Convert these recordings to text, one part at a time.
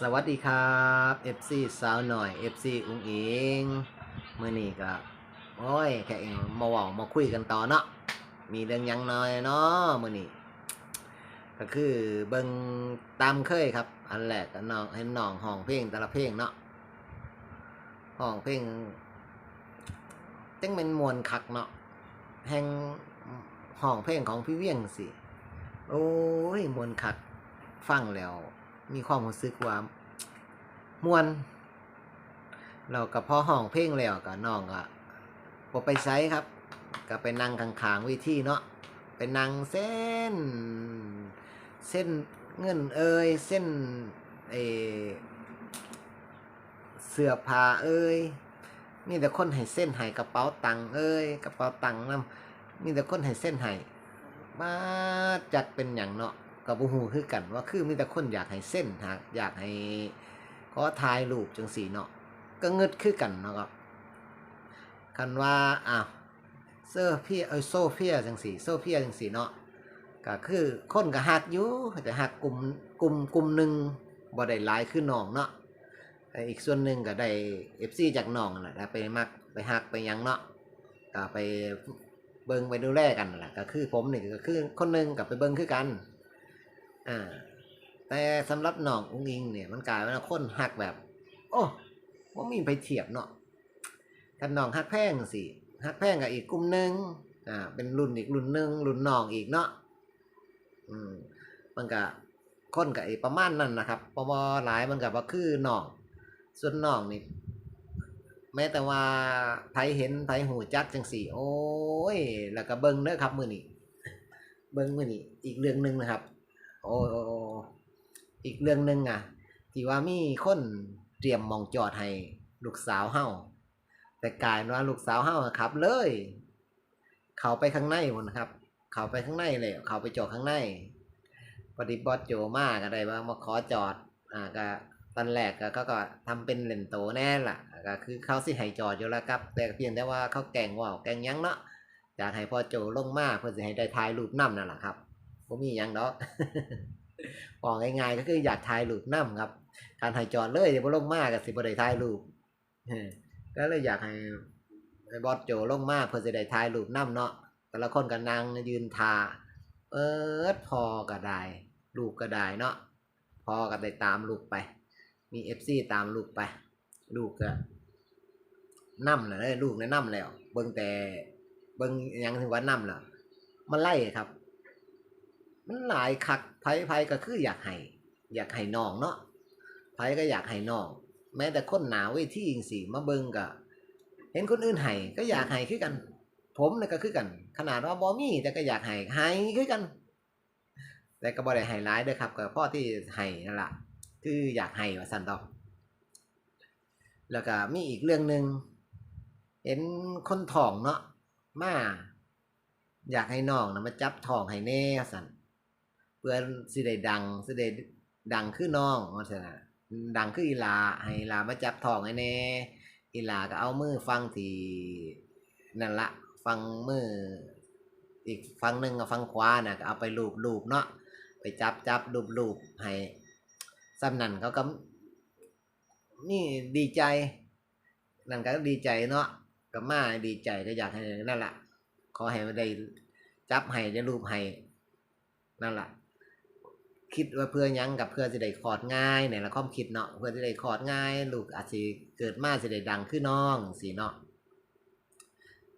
สวัสดีครับ FC สาวหน่อย FC อุ้งอิงเมื่อนี้ก็โอ้ยแค่เองมาว่ามาคุยกันต่อเนาะมีเรื่องยังน้อยเนาะมื่อนี้ก็คือเบิงตามเคยครับ อันแรกก็น้องเห็นน้องห้องเพลงแต่ละเพลงเนาะห้องเพลงจังเป็นมวนคักเนาะแห่งห้องเพลงของพี่เวียงสิโอ้ยมวนคักฟังแล้ว มีความรู้สึกว่ามวนเรากับพ่อห้องเพลงแล้วกับน้องก็บ่ไปไซครับ ก็ไปนั่งข้างๆวิธีเนาะไปนั่งเส้น เส้นเงินเอ่ยเส้นเอเสื้อผ้าเอ่ยมีแต่คนให้เส้นให้กระเป๋าตังเอ้ยกระเป๋าตังนํมีแต่คนให้เส้นให้มาจัดเป็นอย่างเนาะ กับบูฮูคือกันว่าคือมีแต่คนอยากให้เส้นหากอยากให้ขอถ่ายรูปจังสีเนาะก็เงิดคือกันเนาะครับคันว่าอ้าวเซอร์เพียเออโซเฟียจังสีโซเฟียจังสีเนาะก็คือคนก็หักอยู่แต่หักกลุ่มกลุ่มกลุ่มหนึ่งบ่ได้หลายคือน้องเนาะอีกส่วนหนึ่งก็ได้ FC จากน้องแหละไปมักไปหักไปยังเนาะก็ไปเบิงไปดูแลกันแหละก็คือผมนี่ก็คือคนหนึงกับไปเบิงคือกัน อ่า แต่สำหรับน้องอุ้งอิงเนี่ยมันกลายเป็นคนหักแบบ โอ้ว่ามีไปเทียบเนาะกันน้องหักแพงสิหักแพงกับอีกกลุ่มหนึ่งอ่า เป็นรุ่นอีกรุ่นหนึ่งรุ่นน้องอีกเนาะอืมมันก็คนกับอีกประมาณนั้นนะครับเพระว่าหลายมันกับว่าคือน้อง ส่วนน้องนี่แม้แต่ว่าไผเห็นไผหูจักจังสี่โอ้ย แล้วก็เบิ้งเด้อครับมือนี้เบิ้งมือนี้อีกเรื่องหนึ่งนะครับ โอ้โอโออีกเรื่องหนึ่งอะ ที่ว่ามีคนเตรียมมองจอดให้ลูกสาวเฮาแต่กลายว่าลูกสาวเฮาอะครับ เลย เขาไปข้างในหมดนะครับ เขาไปข้างในเลยเขาไปจอดข้างในพอดีบอสโจมาก็ได้ว่ามาขอจอด อ่าก็ตอนแรกก็ก็ทำเป็นเล่นโตแน่ล่ะก็คือเขาสิให้จอดอยู่แล้วครับ แต่เพียงแต่ว่าเขาแกงว่าวแกงยังเนาะอยากให้พ่อโจลงมาเพื่อสิให้ได้ถ่ายรูปนํนั่นแหละครับ ผมมีหยังดอกบอกง่ายๆก็คืออยากถ่ายรูปนํครับ การถ่ายจอดเลยบ่ลงมาก็สิบ่ได้ถ่ายรูปก็เลยอยากให้บอสโจลงมากเพื่อสิได้ถ่ายรูปนํเนาะแต่ละคนก็นั่งยืนทาเอิดพอก็ได้ลูกก็ได้เนาะพอก็ได้ตามลูกไป มี FC ตามลูกไป ลูกก็นํน่ะเด้อลูกนะนํแล้ว เบิ่งแต่เบิ่งยังถึงว่านํล่ะมันไล่ครับ มันหลายคักไผไผก็คืออยากให้อยากให้น้องเนาะไผก็อยากให้น้อง แม้แต่คนหนาเวทีจังซี่มาเบิงก็เห็นคนอื่นให้ก็อยากให้คือกัน ผมนี่ก็คือกัน ขนาดว่าบ่มีแต่ก็อยากให้ให้คือกัน แต่ก็บ่ได้ให้หลายเด้อครับก็พ่อที่ให้นั่นล่ะคืออยากให้ว่าซั่นดอแล้วก็มีอีกเรื่องหนึงเห็นคนทองเนาะมาอยากให้น้องนะมาจับทองให้แน่สัน เพื่อสิได้ดังสิได้ดังคือน้องว่าซั่นน่ะดังคืออีลาให้อีลามาจับทองให้แน่อีลาก็เอามือฟังที่นั่นละฟังมืออีกฟังหนึ่งกับฟังขวาน่ะก็เอาไปลูบลูบเนาะไปจับจับลูบลูบให้ซ้ำนั่นเขาก็นี่ดีใจ นั่นก็ดีใจเนาะก็มาดีใจก็อยากให้นั่นแหละขอให้ได้จับให้ได้รูปให้นั่นแหละ คิดว่าเพื่อยังกับเพื่อจะได้คอดง่ายเนี่ยละความคิดเนาะเพื่อจะได้คอดง่าย ลูกอาจจะเกิดมาจะได้ดังขึ้นน้องสีเนาะ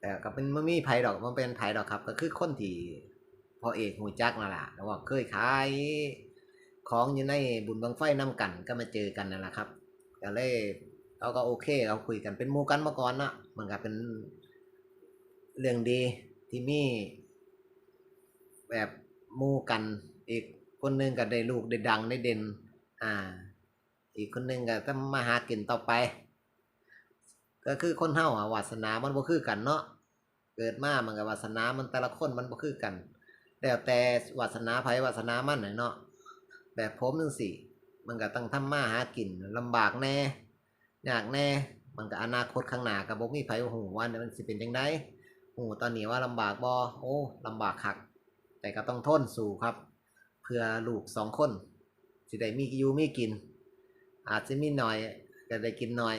แต่ก็เป็นไม่มีไผดอกมันเป็นไผดอกครับ ก็คือคนที่พอเอกหูจักนั่นแหละแล้วว่าเคยขายของอยู่ในบุญบังไฟน้กันก็มาเจอกันนั่นแหละครับก็เลยเราก็โอเคเราคุยกันเป็นมูกันมาก่อนเนาะมันก็เป็นเรื่องดีที่มีแบบมูกันอีก คนหนึงก็ได้ลูกได้ดังได้เด่น อ่า อีกคนหนึงก็ต้องมาหากินต่อไป ก็คือคนเฮาอะวาสนามันบ่คือกันเนาะเกิดมามันก็วาสนามันแต่ละคนมันบ่คือกันแล้วแต่วาสนาไผวาสนามันน่ะเนาะแบบผมจังซี่มันก็ต้องทำมาหากินลำบากแน่ยากแน่ มันก็อนาคตข้างหน้าก็บ่มีไผฮู้ว่ามันสิเป็นจังไดโอ้ตอนนี้ว่าลำบากบอโอ้ลำบากคักแต่ก็ต้องทนสู้ครับ เพื่อลูกสองคนสิได้มีอยู่มีกิน อาจจะมีหน่อยก็ได้กินหน่อย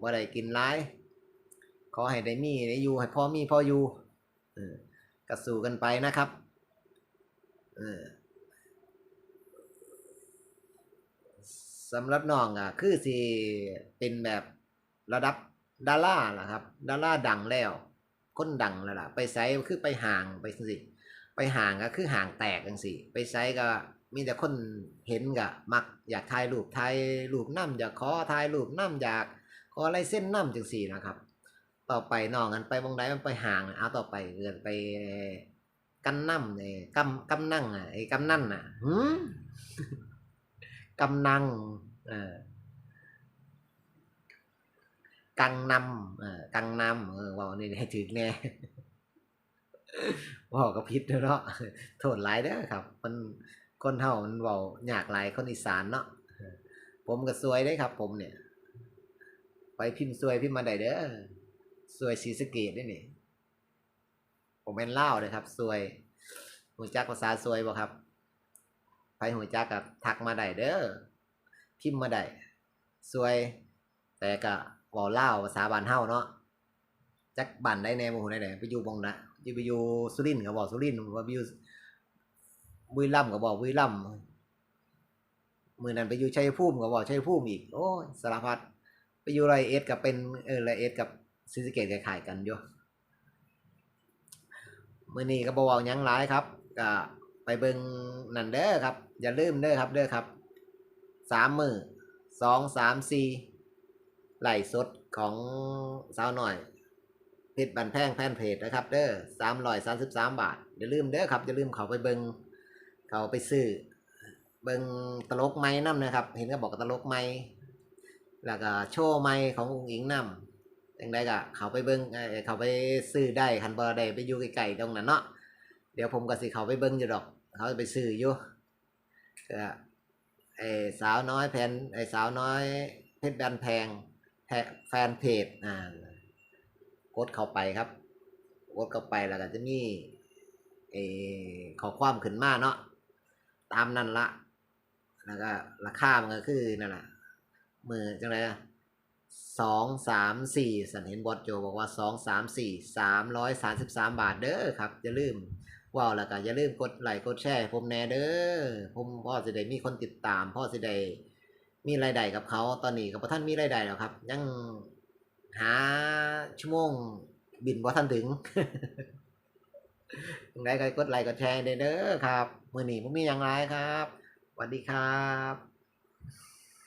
บ่ได้กินหลาย ขอให้ได้มีได้อยู่ให้พ่อมีพ่ออยู่เออก็สู้กันไปนะครับสำหรับน้องอะคือสิเป็นแบบระดับดาราล่ะครับดาราดังแล้วคนดังแล้วล่ะ ไปไซคือไปห่างไปสิ ไปห่างก็คือห่างแตกจังสิไปไซก็มีแต่คนเห็นก็มักอยากถ่ายรูปถ่ายรูปน้ำอยากขอถ่ายรูปน้ำอยากขออะไรเส้นน้ำจังสี่นะครับ ต่อไปน้องกันไปวงใดมันไปห่างเอาต่อไปเกินไปกันน้ำเนี่ยกำกำนั่งอะไอ้กำนั่นอะหืมกำนั่งเออกังนำเออกังนำเออว่านี่ให้ถึงแน่ ว่าก็ผิดเด้อเนาะโทษหลายเด้อครับ มันคนเฮามันเว้ายากหลายคนอีสานเนาะผมก็ซวยเด้ครับ ผมเนี่ย ไปพิมพ์ซวยพิมพ์มาได้เด้อซวยศรีสเกดได้นี่ผมเป็นเล่าเลยครับซวยหูจักภาษาซวยบ่ครับ ไปหูจักกับทักมาได้เด้อพิมพ์มาได้ซวย แต่ก็เว้าเล่าภาษาบ้านเฮาเนาะจักบ้านได้แน่บ่ฮู้ได้แน่ไปอยู่บงนะ ยูไปอยู่สุรินทร์ก็บอกสุรินทร์ว่าไปอยู่บุรีรัมย์ก็บอกบุรีรัมย์มื้อนั้นไปอยู่ชัยภูมิก็บอกชัยภูมิอีก โอ้ยสารพัดไปอยู่ไรเอ็ดก็เป็นเออไรเอ็ดกับศรีสเกษคล้ายกันอยู่มื้อนี้ก็บ่เว้ายังหลายครับก็ไปเบิงนั่นเด้อครับ อย่าลืมเด้อครับเด้อครับสามมือสองสามสี่ไหลสดของสาวหน่อย เพชรบันแพงแฟนเพจนะครับเด้อสามร้อยสามสิบสามบาทอย่าลืมเด้อครับอย่าลืมเขาไปเบิงเขาไปซื้อเบิงตลกไม้น้ำนะครับ เห็นก็บอกตลกไม้แล้วก็โชว์ไม้ขององค์อิงน้ำอย่างใดก็เขาไปเบิงเอ่อเขาไปซื้อได้คันบอได้ไปอยู่ไกลๆตรงนั้นเนาะเดี๋ยวผมก็สิเขาไปเบิงอยู่ดอก เขาไปซื้ออยู่ก็ไอ้สาวน้อยแผนไอ้สาวน้อยเพชรบันแพงแแฟนเพจอ่า กดเข้าไปครับ กดเข้าไปแล้วก็จะมีเอขอความขึ้นมาเนาะตามนั่นละแล้วก็ราคามันก็คือนั่นแหละมือจังไรอะสองสามสี่สันเห็นบอสโจบอกว่าสองสามสี่สามร้อยสามสิบสามบาทเด้อครับอย่าลืมว้าวแล้วก็อย่าลืมกดไลค์กดแชร์ผมแน่เด้อผมพ่อสิได้มีคนติดตามพ่อสิได้มีรายได้กับเขาตอนนี้กับท่านมีรายได้แล้วครับ ยัง หาชั่วโมงบินบ่ทันถึงได้ก็กดไลค์กดแชร์เด้อครับ มือนี้ผมมีอย่างไรครับสวัสดีครับ